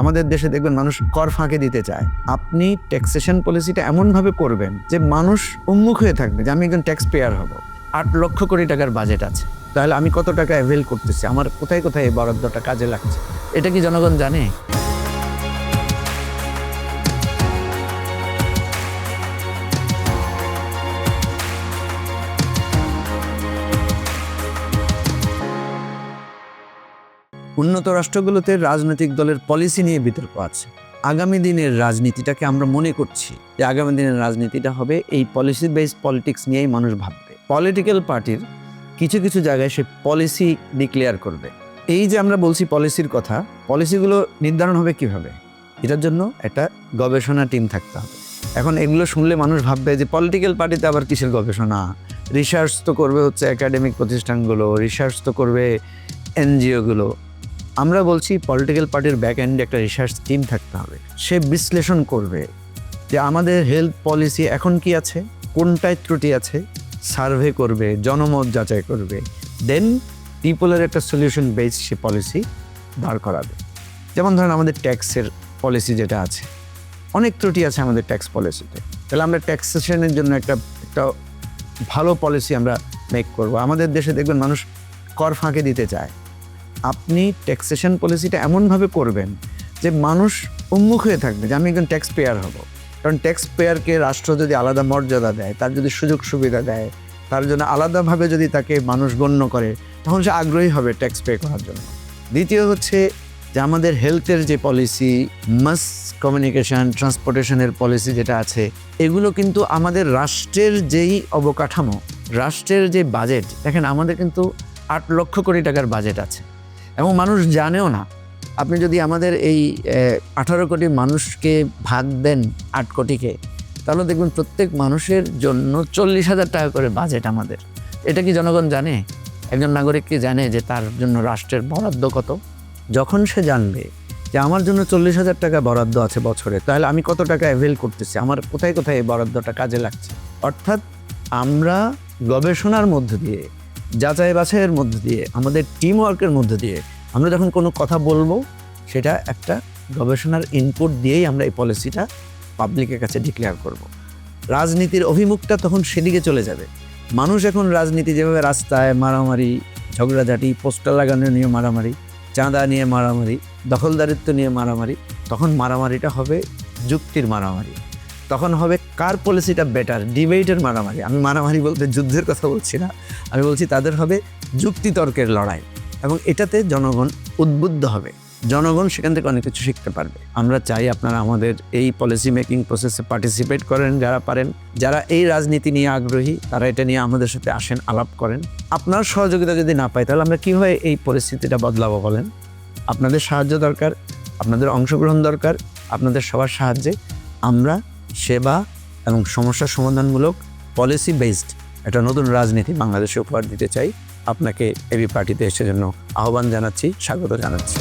আমাদের দেশে দেখবেন মানুষ কর ফাঁকে দিতে চায়। আপনি ট্যাক্সেশন পলিসিটা এমনভাবে করবেন যে মানুষ উন্মুখ হয়ে থাকবে যে আমি একজন ট্যাক্স পেয়ার হব। আট লক্ষ কোটি টাকার বাজেট আছে। তাহলে আমি কত টাকা অ্যাভেল করতেছি? আমার কোথায় কোথায় এই বরাদ্দটা কাজে লাগছে? এটা কি জনগণ জানে? উন্নত রাষ্ট্রগুলোতে রাজনৈতিক দলের পলিসি নিয়ে বিতর্ক আছে। আগামী দিনের রাজনীতিটাকে আমরা মনে করছি যে আগামী দিনের রাজনীতিটা হবে এই পলিসি বেসড পলিটিক্স নিয়েই মানুষ ভাববে। পলিটিক্যাল পার্টির কিছু কিছু জায়গায় সে পলিসি ডিক্লেয়ার করবে। এই যে আমরা বলছি পলিসির কথা পলিসিগুলো নির্ধারণ হবে কীভাবে? এটার জন্য একটা গবেষণা টিম থাকতে হবে। এখন এগুলো শুনলে মানুষ ভাববে যে পলিটিক্যাল পার্টিতে আবার কিসের গবেষণা? রিসার্চ তো করবে হচ্ছে একাডেমিক প্রতিষ্ঠানগুলো রিসার্চ তো করবে এনজিওগুলো আমরা বলছি পলিটিক্যাল পার্টির ব্যাক এন্ডে একটা রিসার্চ টিম থাকতে হবে। সে বিশ্লেষণ করবে যে আমাদের হেলথ পলিসি এখন কি আছে, কোনটায় ত্রুটি আছে সার্ভে করবে, জনমত যাচাই করবে দেন পিপলের একটা সলিউশন বেস সে পলিসি দাঁড় করাবে। যেমন ধরেন আমাদের ট্যাক্সের পলিসি যেটা আছে, অনেক ত্রুটি আছে আমাদের ট্যাক্স পলিসিতে তাহলে আমরা ট্যাক্সেশনের জন্য একটা একটা ভালো পলিসি আমরা মেক করব। আমাদের দেশে দেখবেন মানুষ কর ফাঁকে দিতে চায়। আপনি ট্যাক্সেশন পলিসিটা এমনভাবে করবেন যে মানুষ উন্মুখ হয়ে থাকবে যে আমি একজন ট্যাক্স পেয়ার হব। কারণ ট্যাক্স পেয়ারকে রাষ্ট্র যদি আলাদা মর্যাদা দেয়, তার যদি সুযোগ সুবিধা দেয়, তার জন্য আলাদাভাবে যদি তাকে মানুষ গণ্য করে, তখন সে আগ্রহী হবে ট্যাক্স পে করার জন্য। দ্বিতীয় হচ্ছে যে আমাদের হেলথের যে পলিসি মাস কমিউনিকেশন ট্রান্সপোর্টেশনের পলিসি যেটা আছে, এগুলো কিন্তু আমাদের রাষ্ট্রের যেই অবকাঠামো, রাষ্ট্রের যে বাজেট দেখেন আমাদের কিন্তু আট লক্ষ কোটি টাকার বাজেট আছে। এবং মানুষ জানেও না। আপনি যদি আমাদের এই আঠারো কোটি মানুষকে ভাগ দেন আট কোটিকে, তাহলে দেখবেন প্রত্যেক মানুষের জন্য চল্লিশ হাজার টাকা করে বাজেট আমাদের। এটা কি জনগণ জানে? একজন নাগরিক কি জানে যে তার জন্য রাষ্ট্রের বরাদ্দ কত? যখন সে জানবে যে আমার জন্য চল্লিশ হাজার টাকা বরাদ্দ আছে বছরে, তাহলে আমি কত টাকা অ্যাভেল করতেছি? আমার কোথায় কোথায় এই বরাদ্দটা কাজে লাগছে? অর্থাৎ আমরা গবেষণার মধ্য দিয়ে যাচাই বাছাইয়ের মধ্য দিয়ে, আমাদের টিম ওয়ার্কের মধ্য দিয়ে আমরা যখন কোনো কথা বলব, সেটা একটা গবেষণার ইনপুট দিয়েই আমরা এই পলিসিটা পাবলিকের কাছে ডিক্লেয়ার করব। রাজনীতির অভিমুখটা তখন সেদিকে চলে যাবে মানুষ এখন রাজনীতি যেভাবে রাস্তায় মারামারি, ঝগড়াঝাটি, পোস্টার লাগানো নিয়ে মারামারি, চাঁদা নিয়ে মারামারি, দখলদারিত্ব নিয়ে মারামারি, তখন মারামারিটা হবে যুক্তির মারামারি তখন হবে কার পলিসিটা বেটার ডিবেটের মারামারি। আমি মারামারি বলতে যুদ্ধের কথা বলছি না। আমি বলছি তাদের হবে যুক্তিতর্কের লড়াই এবং এটাতে জনগণ উদ্বুদ্ধ হবে। জনগণ সেখান থেকে অনেক কিছু শিখতে পারবে। আমরা চাই আপনারা আমাদের এই পলিসি মেকিং প্রসেসে পার্টিসিপেট করেন যারা পারেন। যারা এই রাজনীতি নিয়ে আগ্রহী, তারা এটা নিয়ে আমাদের সাথে আসেন, আলাপ করেন। আপনার সহযোগিতা যদি না পাই তাহলে আমরা কীভাবে এই পরিস্থিতিটা বদলাবো বলেন? আপনাদের সাহায্য দরকার, আপনাদের অংশগ্রহণ দরকার, আপনাদের সবার সাহায্যে আমরা সেবা এবং সমস্যা সমাধানমূলক পলিসি বেসড একটা নতুন রাজনীতি বাংলাদেশে উপহার দিতে চাই। আপনাকে এবি পার্টিতে এসে জন্য আহ্বান জানাচ্ছি, স্বাগত জানাচ্ছি।